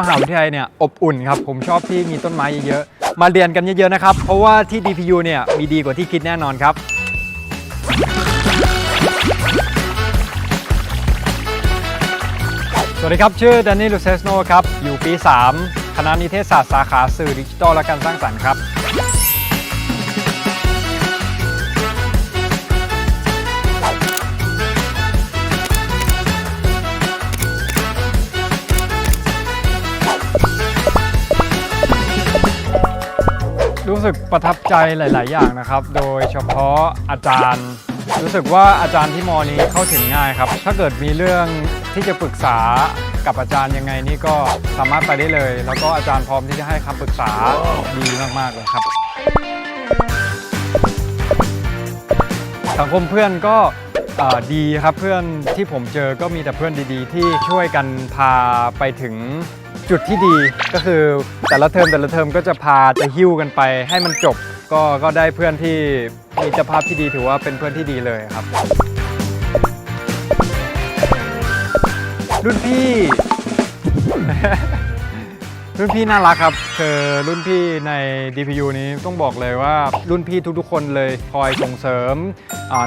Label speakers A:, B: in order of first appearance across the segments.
A: มหาวิทยาลัยเนี่ยอบอุ่นครับ ผมชอบที่มีต้นไม้เยอะๆ มาเรียนกันเยอะๆนะครับ เพราะว่าที่ DPU เนี่ยมีดีกว่าที่คิดแน่นอนครับสวัสดีครับ ชื่อแดนนี่ลูเซสโนครับ อยู่ปี 3 คณะนิเทศศาสตร์สาขาสื่อดิจิทัลและการสร้างสรรค์ครับ รู้สึกประทับใจหลาย ๆ อย่างนะครับ โดยเฉพาะอาจารย์ รู้สึกว่าอาจารย์ที่มอนี้เข้าถึงง่ายครับ ถ้าเกิดมีเรื่องที่จะปรึกษากับอาจารย์ยังไงนี่ก็สามารถไปได้เลย แล้วก็อาจารย์พร้อมที่จะให้คำปรึกษาดีมาก ๆ เลยครับ สังคมเพื่อนก็ดีครับเพื่อนที่ผมเจอก็มีแต่เพื่อนดี ๆ ที่ช่วยกันพาไปถึง จุดที่ดีก็คือแต่ละเทอมแต่ละเทอมก็จะพาจะหิ้วกันไปให้มันจบ ก็ก็ได้เพื่อนที่มีสภาพที่ดีถือว่าเป็นเพื่อนที่ดีเลยครับ รุ่นพี่ รุ่นพี่น่ารักครับคือรุ่นพี่ใน DPU นี้ต้องบอกเลยว่ารุ่นพี่ทุกๆ คนเลยคอยส่งเสริม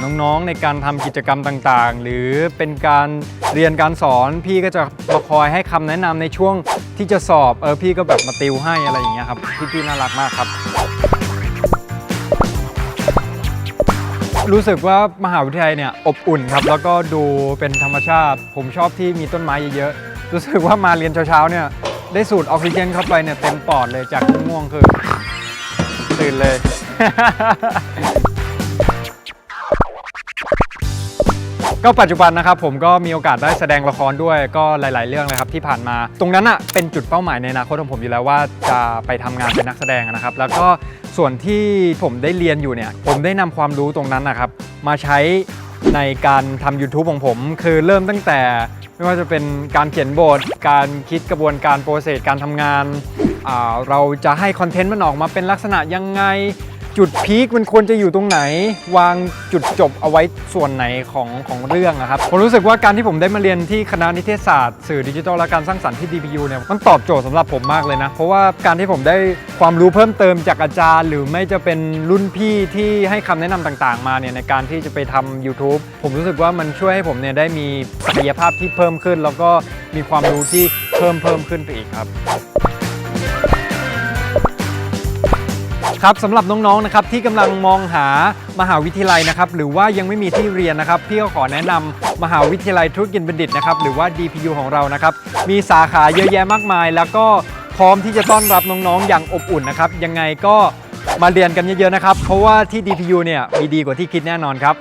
A: น้องๆในการทำกิจกรรมต่างๆ หรือเป็นการเรียนการสอนพี่ก็จะมาคอยให้คำแนะนำในช่วง ที่จะสอบเออพี่ก็แบบมาติวให้อะไรอย่างเงี้ยครับพี่ๆน่ารักมากครับ รู้สึกว่ามหาวิทยาลัยเนี่ยอบอุ่นครับ แล้วก็ดูเป็นธรรมชาติ ผมชอบที่มีต้นไม้เยอะๆรู้สึกว่ามาเรียนเช้าๆเนี่ยได้สูดออกซิเจนเข้าไปเนี่ยเต็มปอดเลยจากง่วงคือ ตื่นเลย ก็ปัจจุบันนะครับผมก็มีโอกาสได้แสดงละครด้วยก็หลาย ๆ เรื่องเลยครับที่ผ่านมา ตรงนั้นอะเป็นจุดเป้าหมายในอนาคตของผมอยู่แล้วว่าจะไปทำงานเป็นนักแสดงนะครับ แล้วก็ส่วนที่ผมได้เรียนอยู่เนี่ย ผมได้นำความรู้ตรงนั้นนะครับ มาใช้ในการทำ YouTube ของผม คือเริ่มตั้งแต่ไม่ว่าจะเป็นการเขียนบท การคิดกระบวนการโปรเซสการทำงาน เราจะให้คอนเทนต์มันออกมาเป็นลักษณะยังไง จุดพีคมันควรจะอยู่ตรงไหน วางจุดจบเอาไว้ส่วนไหนของของเรื่องอะครับผมรู้สึกว่าการที่ผมได้มาเรียนที่คณะนิเทศศาสตร์สื่อดิจิทัลและการสร้างสรรค์ที่ DPU เนี่ยมันตอบโจทย์สำหรับผมมากเลยนะ เพราะว่าการที่ผมได้ความรู้เพิ่มเติมจากอาจารย์ หรือไม่จะเป็นรุ่นพี่ที่ให้คำแนะนำต่างๆ มาเนี่ยในการที่จะไปทำ YouTube ผมรู้สึกว่ามันช่วยให้ผมเนี่ยได้มีศักยภาพที่เพิ่มขึ้น แล้วก็มีความรู้ที่เพิ่มเพิ่มขึ้นไปอีกครับ ครับสำหรับน้องๆนะครับที่กำลังมองหามหาวิทยาลัยนะครับหรือว่ายังไม่มีที่เรียนนะครับพี่ก็ขอแนะนำมหาวิทยาลัยธุรกิจบัณฑิตนะครับหรือว่า DPU ของเรานะครับมีสาขาเยอะแยะมากมาย แล้วก็พร้อมที่จะต้อนรับน้องๆ อย่างอบอุ่นนะครับยังไงก็มาเรียนกันเยอะๆนะครับเพราะว่าที่ DPU เนี่ยมีดีกว่าที่คิดแน่นอนครับ